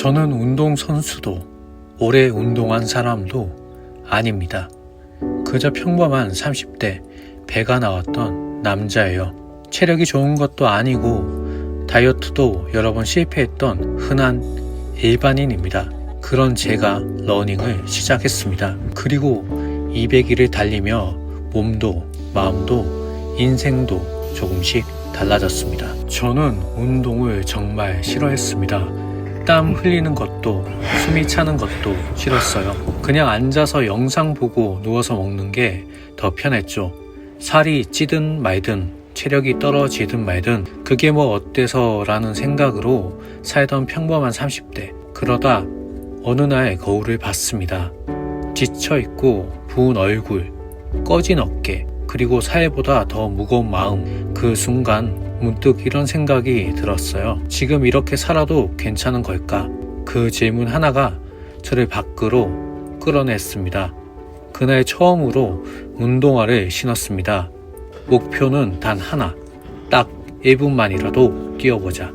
저는 운동선수도 오래 운동한 사람도 아닙니다. 그저 평범한 30대 배가 나왔던 남자예요. 체력이 좋은 것도 아니고 다이어트도 여러 번 실패했던 흔한 일반인입니다. 그런 제가 러닝을 시작했습니다. 그리고 200일을 달리며 몸도 마음도 인생도 조금씩 달라졌습니다. 저는 운동을 정말 싫어했습니다. 땀 흘리는 것도 숨이 차는 것도 싫었어요. 그냥 앉아서 영상 보고 누워서 먹는 게 더 편했죠. 살이 찌든 말든 체력이 떨어지든 말든 그게 뭐 어때서 라는 생각으로 살던 평범한 30대. 그러다 어느 날 거울을 봤습니다. 지쳐 있고 부은 얼굴, 꺼진 어깨, 그리고 살보다 더 무거운 마음. 그 순간 문득 이런 생각이 들었어요. 지금 이렇게 살아도 괜찮은 걸까? 그 질문 하나가 저를 밖으로 끌어냈습니다. 그날 처음으로 운동화를 신었습니다. 목표는 단 하나. 딱 1분만이라도 뛰어보자.